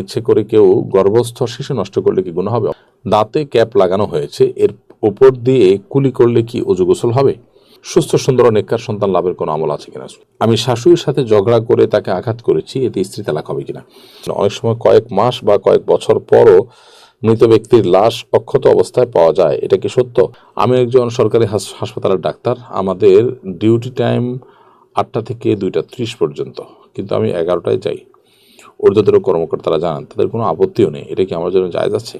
ইচ্ছে করে কেউ গর্ভস্থ শিশু নষ্ট করলে কি গুণ হবে? দাঁতে ক্যাপ লাগানো হয়েছে, এর উপর দিয়ে কুলি করলে কি অজু গোসল হবে? সুস্থ, সুন্দর নেককার সন্তান লাভের কোনো আমল আছে কিনা? আমি শাশুড়ির সাথে ঝগড়া করে তাকে আঘাত করেছি, এতে স্ত্রী তালাক হবে কিনা? অনেক সময় কয়েক মাস বা কয়েক বছর পরও মৃত ব্যক্তির লাশ অক্ষত অবস্থায় পাওয়া যায়, এটা কি সত্য? আমি একজন সরকারি হাস- হাসপাতালের ডাক্তার, আমাদের ডিউটি টাইম আটটা থেকে দুইটা ত্রিশ পর্যন্ত, কিন্তু আমি এগারোটায় যাই। ঊর্ধ্বতর কর্মকর্তারা জানান তাদের কোনো আপত্তিও নেই। এটা কি আমার জন্য জায়জ আছে?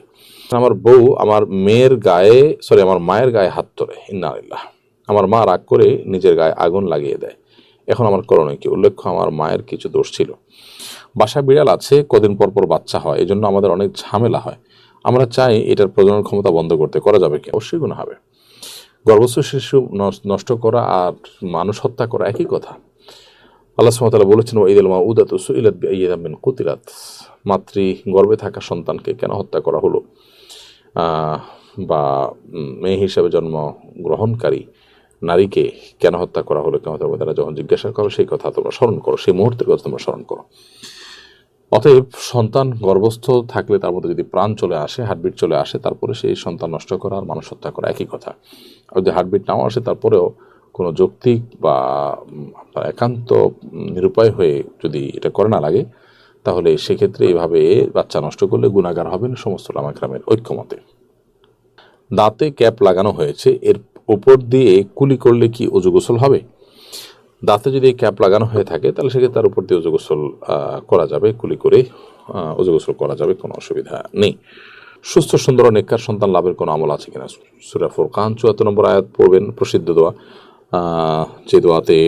আমার বউ আমার মেয়ের গায়ে সরি আমার মায়ের গায়ে হাত তোলে ইন্নালিল্লাহ আমার মা রাগ করে নিজের গায়ে আগুন লাগিয়ে দেয়। এখন আমার করণীয় কি? উল্লেখ্য, আমার মায়ের কিছু দোষ ছিল। বাসা বিড়াল আছে, কদিন পর পর বাচ্চা হয় এই জন্য আমাদের অনেক ঝামেলা হয়। আমরা চাই এটার প্রজনন ক্ষমতা বন্ধ করতে। করা যাবে কি? অবশ্যই গুণ হবে। গর্ভস্থ শিশু নষ্ট করা আর মানুষ হত্যা করা একই কথা। আল্লাহ সুমতাল্লাহ বলেছেন ওঈদুল মা উদাত সুইলাত বিন কুতিরাত মাতৃ গর্ভে থাকা সন্তানকে কেন হত্যা করা হলো? বা মেয়ে হিসেবে জন্ম গ্রহণকারী নারীকে কেন হত্যা করা হলো? কেন তারা যখন জিজ্ঞাসা করো সেই কথা তোমরা স্মরণ করো, সেই মুহূর্তের কথা তোমরা স্মরণ করো। অতএব সন্তান গর্ভস্থ থাকলে তার মধ্যে যদি প্রাণ চলে আসে, হার্টবিট চলে আসে, তারপরে সেই সন্তান নষ্ট করা আর মানুষ হত্যা করা একই কথা। আর যদি হার্টবিট নাও আসে, তারপরেও কোনো যৌক্তিক বা একান্ত নিরুপায় হয়ে যদি এটা করে না লাগে, তাহলে সেক্ষেত্রে এইভাবে বাচ্চা নষ্ট করলে গুণাগার হবেন সমস্ত লামাক্রামের ঐক্যমতে। দাঁতে ক্যাপ লাগানো হয়েছে, এর উপর দিয়ে কুলি করলে কি অজু গোসল হবে? দাঁতে যদি ক্যাপ লাগানো হয়ে থাকে, তাহলে সেক্ষেত্রে তার উপর দিয়ে অজু গোসল করা যাবে, কুলি করে অজু গোসল করা যাবে, কোনো অসুবিধা নেই। সুস্থ, সুন্দর ও নেককার সন্তান লাভের কোনো আমল আছে কিনা? সুরা ফুরকান চুয়াত্তর নম্বর আয়াত পড়বেন, প্রসিদ্ধ দোয়া। যে দোয়াতে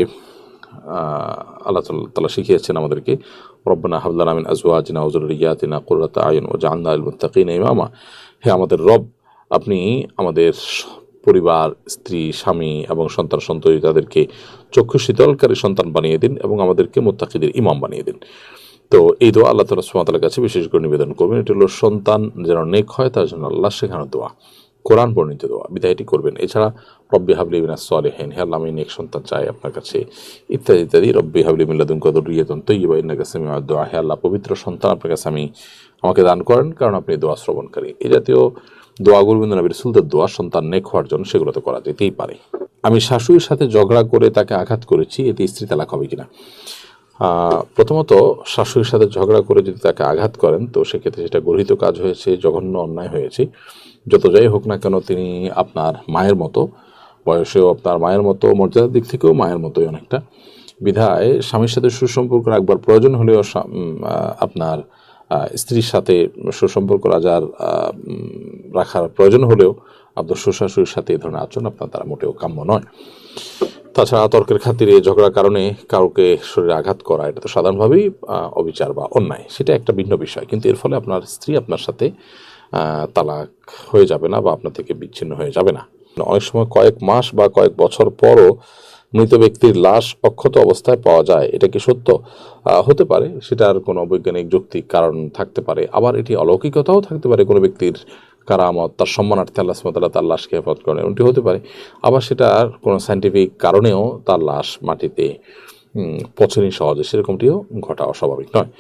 আল্লাহ তালা শিখিয়েছেন আমাদেরকে, রব্বানা হাবলানা মিন আজওয়াজিনা ওয়া যুররিয়াতিনা কুররাতা আয়ুন ওয়াজআলনা লিল মুত্তাকিনা ইমামা। হে আমাদের রব, আপনি আমাদের পরিবার, স্ত্রী, স্বামী এবং সন্তান সন্ততি তাদেরকে চক্ষু শীতলকারী সন্তান বানিয়ে দিন এবং আমাদেরকে মোত্তাকিদের ইমাম বানিয়ে দিন। তো এই দোয়া আল্লাহ তালা সুমাতার কাছে বিশেষ করে নিবেদন করবেন। এটি হলো সন্তান যেন নেক হয়, তার জন্য আল্লাহ শেখানো দোয়া। কোরআন বর্ণিত দোয়া, বিদায়টি করবেন। এছাড়া, রব্বি হাবলি বিনা সলেহেন, হে আল্লাহ, আমি নেক সন্তান চাই আপনার কাছে। ইত্যাদি ইত্যাদি, রব্বি হাবলি মিল্লাদুন কদর রিয়তন তৈবা ইন্না কাছে দোয়া। হে আল্লাহ, পবিত্র সন্তান আপনার কাছে আমি, আমাকে দান করেন, কারণ আপনি দোয়া শ্রবণকারী। এই জাতীয় দোয়া গুরুবিন্দ নবীর সুলদের দোয়া, সন্তান নেক হওয়ার জন্য সেগুলো তো করা যেতেই পারে। আমি শাশুড়ির সাথে ঝগড়া করে তাকে আঘাত করেছি, এতে স্ত্রী তালাক হবে কিনা? প্রথমত, শাশুড়ির সাথে ঝগড়া করে যদি তাকে আঘাত করেন, তো সেক্ষেত্রে সেটা গর্হিত কাজ হয়েছে, জঘন্য অন্যায় হয়েছে। যত যাই হোক না কেন, তিনি আপনার মায়ের মতো, বয়সেও আপনার মায়ের মতো, মর্যাদার দিক থেকেও মায়ের মতোই অনেকটা। বিধায় স্বামীর সাথে সুসম্পর্ক রাখবার প্রয়োজন হলেও আপনার স্ত্রীর সাথে সুসম্পর্ক রাজার রাখার প্রয়োজন হলেও আপনার শ্বশুর সাথে এই ধরনের আচরণ আপনার দ্বারা মোটেও কাম্য নয়। তাছাড়া তর্কের খাতিরে ঝগড়ার কারণে কাউকে শরীরে আঘাত করা, এটা তো সাধারণভাবেই অবিচার বা অন্যায়, সেটা একটা ভিন্ন বিষয়। কিন্তু এর ফলে আপনার স্ত্রী আপনার সাথে তালাক হয়ে যাবে না বা আপনার থেকে বিচ্ছিন্ন হয়ে যাবে না। অনেক সময় কয়েক মাস বা কয়েক বছর পরও মৃত ব্যক্তির লাশ অক্ষত অবস্থায় পাওয়া যায়, এটা কি সত্য? হতে পারে, সেটার কোনো বৈজ্ঞানিক যৌক্তিক কারণ থাকতে পারে। আবার এটি অলৌকিকতাও থাকতে পারে, কোনো ব্যক্তির কারামত, তার সম্মানার্থে আল্লাহ সুমতাল্লাহ তার লাশকে হেফাজত করেন, এমনটি হতে পারে। আবার সেটার কোনো সাইন্টিফিক কারণেও তার লাশ মাটিতে পচেনি সহজে, সেরকমটিও ঘটা অস্বাভাবিক নয়।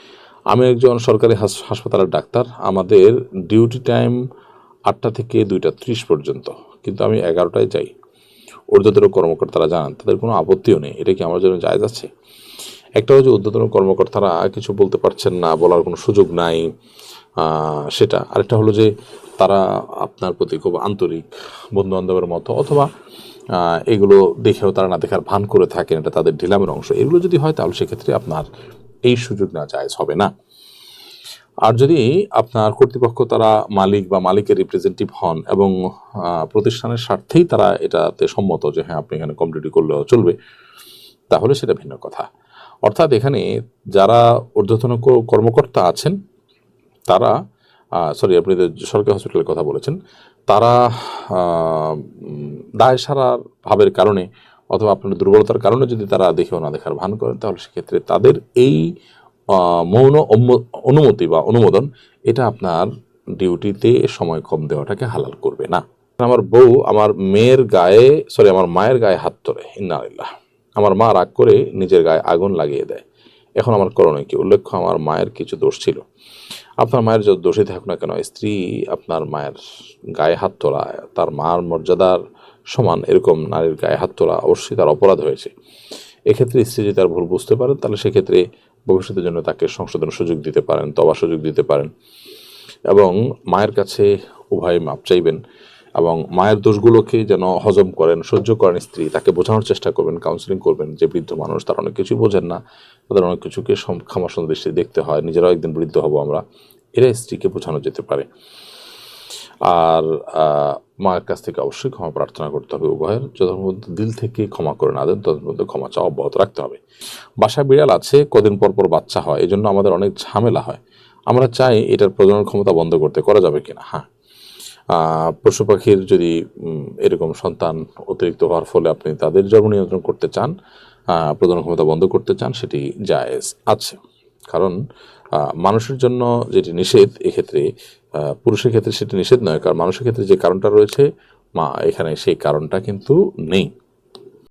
আমি একজন সরকারি হাস- হাসপাতালের ডাক্তার। আমাদের ডিউটি টাইম আটটা থেকে দুইটা ত্রিশ পর্যন্ত, কিন্তু আমি এগারোটায় যাই। ঊর্ধ্বতর কর্মকর্তারা জানান, তাদের কোনো আপত্তিও নেই। এটা কি আমার জন্য জায়জ আছে? একটা হচ্ছে ঊর্ধ্বতন কর্মকর্তারা কিছু বলতে পারছেন না, বলার কোনো সুযোগ নাই সেটা। আরেকটা হলো যে, তারা আপনার প্রতি খুব আন্তরিক বন্ধু বান্ধবের মতো, অথবা এগুলো দেখেও তারা না দেখার ভান করে থাকেন, এটা তাদের ঢিলামের অংশ। এগুলো যদি হয় তাহলে সেক্ষেত্রে আপনার এই সুযোগ না জায়জ হবে না। আর যদি আপনার কর্তৃপক্ষ তারা মালিক বা মালিকের রিপ্রেজেন্টেটিভ হন এবং প্রতিষ্ঠানের স্বার্থেই তারা এটাতে সম্মত যে হ্যাঁ আপনি এখানে কমপ্লিটলি করলেও চলবে, তাহলে সেটা ভিন্ন কথা। অর্থাৎ এখানে যারা ঊর্ধ্বতন কর্মকর্তা আছেন, তারা সরি আপনি সরকারি হসপিটালের কথা বলেছেন, তারা দায় সারার ভাবের কারণে অথবা আপনার দুর্বলতার কারণে যদি তারা দেখেও না দেখার ভান করেন তাহলে সেক্ষেত্রে তাদের এই মৌন অনুমতি বা অনুমোদন, এটা আপনার ডিউটিতে সময় কম দেওয়াটাকে হালাল করবে না। আমার বউ আমার মেয়ের গায়ে, সরি, আমার মায়ের গায়ে হাত তোলে ইন্নালিল্লাহ আমার মা রাগ করে নিজের গায়ে আগুন লাগিয়ে দেয়। এখন আমার করণীয় কি উল্লেখ্য? আমার মায়ের কিছু দোষ ছিল। আপনার মায়ের যত দোষী থাকুক না কেন, স্ত্রী আপনার মায়ের গায়ে হাত তোলা তার মার মর্যাদার সমান, এরকম নারীর গায়ে হাত তোলা অবশ্যই তার অপরাধ হয়েছে। এক্ষেত্রে স্ত্রী যদি তার ভুল বুঝতে পারেন, তাহলে সেক্ষেত্রে ভবিষ্যতের জন্য তাকে সংশোধনের সুযোগ দিতে পারেন, তবা সুযোগ দিতে পারেন। এবং মায়ের কাছে উভয় মাপ চাইবেন এবং মায়ের দোষগুলোকে যেন হজম করেন, সহ্য করেন স্ত্রী, তাকে বোঝানোর চেষ্টা করবেন কাউন্সিলিং করবেন যে বৃদ্ধ মানুষ, তারা অনেক কিছুই বোঝেন না, তাদের অনেক কিছুকে ক্ষমাসুন্দর দৃষ্টি দেখতে হয়, নিজেরাও একদিন বৃদ্ধ হব আমরা এরা স্ত্রীকে বোঝানো যেতে পারে। আর মায়ের কাছ থেকে অবশ্যই ক্ষমা প্রার্থনা করতে হবে উভয়ের। যতক্ষণ পর্যন্ত দিল থেকে ক্ষমা করে না দেন, ততক্ষণ পর্যন্ত ক্ষমা চাওয়া অব্যাহত রাখতে হবে। বাসায় বিড়াল আছে, কদিন পর পর বাচ্চা হয় এই জন্য আমাদের অনেক ঝামেলা হয়। আমরা চাই এটার প্রজনন ক্ষমতা বন্ধ করতে করা যাবে কিনা? হ্যাঁ। পশু পাখির যদি এরকম সন্তান অতিরিক্ত হওয়ার ফলে আপনি তাদের জন্ম নিয়ন্ত্রণ করতে চান প্রজনন ক্ষমতা বন্ধ করতে চান, সেটি জায়েজ আছে। কারণ মানুষের জন্য যেটি নিষেধ, এক্ষেত্রে পুরুষের ক্ষেত্রে সেটা নিষেধ নয়, কারণ মানুষের ক্ষেত্রে যে কারণটা রয়েছে, মা, এখানে সেই কারণটা কিন্তু নেই।